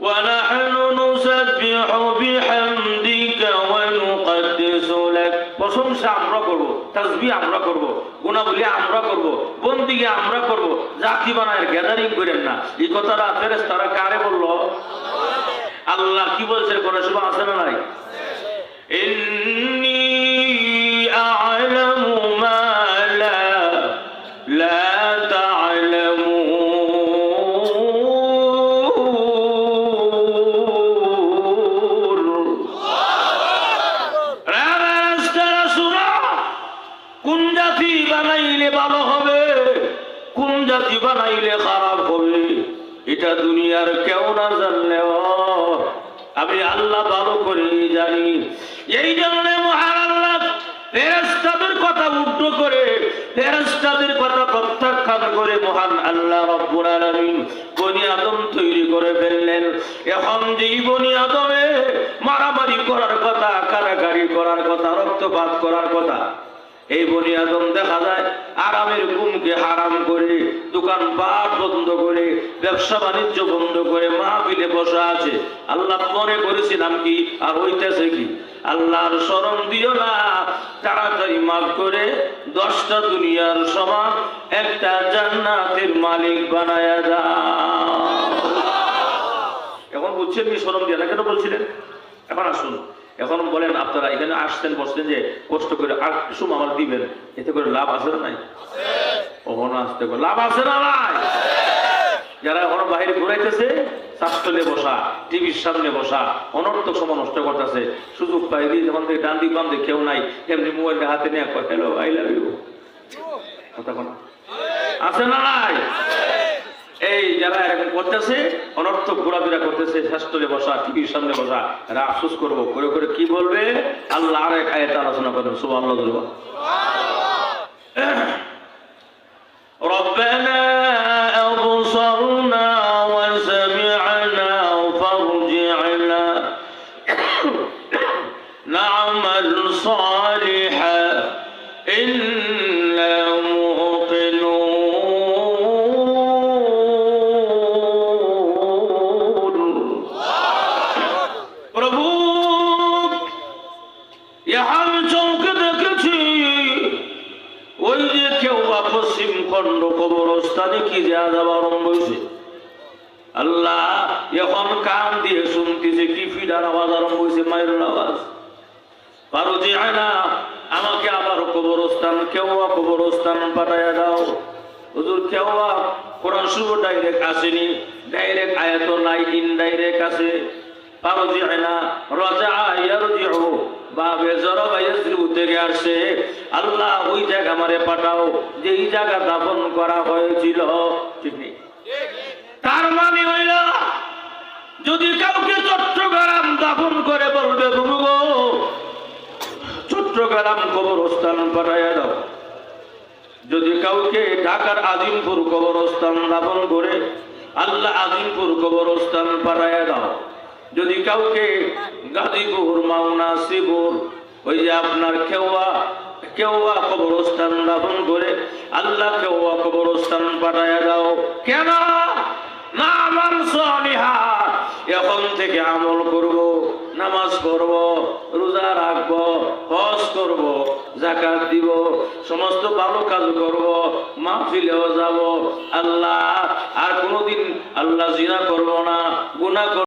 ونحن نسبح بحمدك ونقدس لك প্রশংসা আমরা করব তাসবিহ আমরা করব গুণাবলী আমরা করব বন্দিকে আমরা করব জাতি বানায় গ্যাদারিং করেন না এই কথাটা ফেরেশতারা কারে বললো আল্লাহ কি বলছে কোন সময় আছে না নাই কোন জাতি বানাইলে ভালো হবে? কোন জাতি বানাইলে খারাপ হবে? এটা দুনিয়ার কেউ না জানলেও। আমি আল্লাহ ভালো করে জানি। এই জন্য মহান কথা উল্টো করে, ফেরেশতাদের কথা প্রত্যাখ্যান করে মহান আল্লাহ রব্বুল আলামিন বনি আদম তৈরি করে ফেললেন। এখন যেই বনি আদমে মারামারি করার কথা কারাকারি করার কথা, রক্তপাত করার কথা এই বনি আদম দেখা যায় আরামের ঘুমকে হারাম করে দোকান পাট বন্ধ করে, ব্যবসা বাণিজ্য বন্ধ করে মা মাহফিলে বসা আছে। আল্লাহ মনে করেছিলাম কি? আর হইতেছে কি? আল্লাহর স্মরণ দিও না, তাড়াতাড়ি মাফ করে দশটা দুনিয়ার সমান একটা জান্নাতের মালিক বানায়া দাও। এখন বুঝছেন কি স্মরণ দিয়ে না? কেন বলছিলেন? এখন আসুন। এখন বলেন, আপনারা এখানে আসতেন বসতেন যে কষ্ট করে আর কিছু আমার দিবেন, এতে করে লাভ আছে না নাই? আসতে করে লাভ আছে না নাই? যারা এখন বাইরে ঘুরাইতেছে বসা, টিভির সামনে বসা, অনর্থক সময় নষ্ট করতেছে, সুযোগ যখন থেকে ডান দিক কেউ নাই, এমনি মোবাইলটা হাতে নিয়ে হ্যালো আই লাভ ইউ কথা আছে না নাই? যারা এরকম করতেছে, অনর্থক ঘোরাফেরা করতেছে শাস্ত্রে বসা, টিভির সামনে বসা, এরা আফসোস করব। করে করে কি বলবে? আল্লাহ আর এক আয়তা আলোচনা করবেন শুভ আল্লাহ পশ্চিম খণ্ড কবরস্থানে কি যে আজাব আরম্ভ হয়েছে আল্লাহ এখন কান দিয়ে শুনতেছে, কি ফিডার আওয়াজ আরম্ভ হয়েছে মায়ের আওয়াজ? পারো যে না আমাকে আবার কবরস্থান কেউ কবরস্থান পাঠাইয়া দাও। হুজুর কেউ কোরআন শুভ ডাইরেক্ট আসেনি ডাইরেক্ট আয়াত নাই ইনডাইরেক্ট আছে। পারো যে না রাজা ইয়ারজিউ। বাবে জরবা ইয়াসরিবু থেকে আসে, আল্লাহ ওই জায়গা আমারে পাঠাও, যেই জায়গা দাফন করা হয়েছিল। তার মানে হইল, যদি কাউকে চট্টগ্রাম দাফন করে বলবে প্রভু গো, চট্টগ্রাম কবরস্থান পাঠাইয়া দাও। যদি কাউকে ঢাকার আজিমপুর কবরস্থান দাফন করে, আল্লাহ আজিমপুর কবরস্থান পাঠাইয়া দাও। যদি কাউকে গাজীপুর মাওনা শিবুর, ওই যে আপনার খেওয়া কেউয়া কবরস্থান দাফন করে আল্লাহ কেউয়া কবরস্থান পাঠাইয়া দাও। কেন? না, আমার সলিহা। এখন থেকে আমল করব, নামাজ পড়ব, রোজা রাখব, হজ করব জাকাত দিব, সমস্ত ভালো কাজ করব, মাহফিলেও যাব। আল্লাহ, আর কোনোদিন আল্লাহ জিনা করব না করব